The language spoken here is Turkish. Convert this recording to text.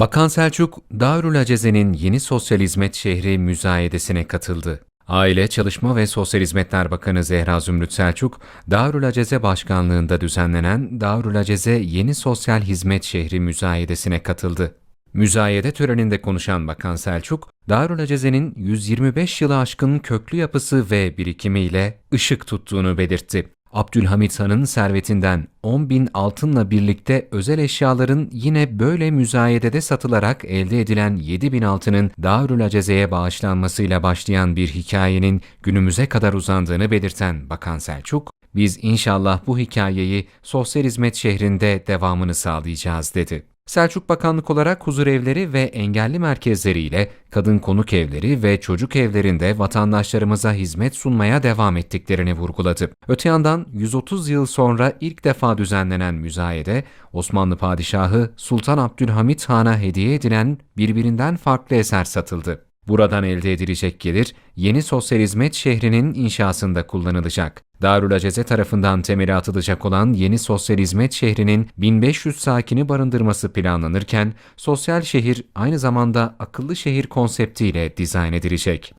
Bakan Selçuk, Darül Aceze'nin yeni sosyal hizmet şehri müzayedesine katıldı. Aile, Çalışma ve Sosyal Hizmetler Bakanı Zehra Zümrüt Selçuk, Darül Aceze Başkanlığında düzenlenen Darül Aceze Yeni Sosyal Hizmet Şehri müzayedesine katıldı. Müzayede töreninde konuşan Bakan Selçuk, Darül Aceze'nin 125 yılı aşkın köklü yapısı ve birikimiyle ışık tuttuğunu belirtti. Abdülhamit Han'ın servetinden 10 bin altınla birlikte özel eşyaların yine böyle müzayedede satılarak elde edilen 7 bin altının Darül Aceze'ye bağışlanmasıyla başlayan bir hikayenin günümüze kadar uzandığını belirten Bakan Selçuk, biz inşallah bu hikayeyi sosyal hizmet şehrinde devamını sağlayacağız dedi. Selçuk Bakanlık olarak huzur evleri ve engelli merkezleriyle kadın konuk evleri ve çocuk evlerinde vatandaşlarımıza hizmet sunmaya devam ettiklerini vurguladı. Öte yandan 130 yıl sonra ilk defa düzenlenen müzayede Osmanlı Padişahı Sultan Abdülhamit Han'a hediye edilen birbirinden farklı eser satıldı. Buradan elde edilecek gelir yeni sosyal hizmet şehrinin inşasında kullanılacak. Darül Aceze tarafından temeli atılacak olan yeni sosyal hizmet şehrinin 1500 sakini barındırması planlanırken sosyal şehir aynı zamanda akıllı şehir konseptiyle dizayn edilecek.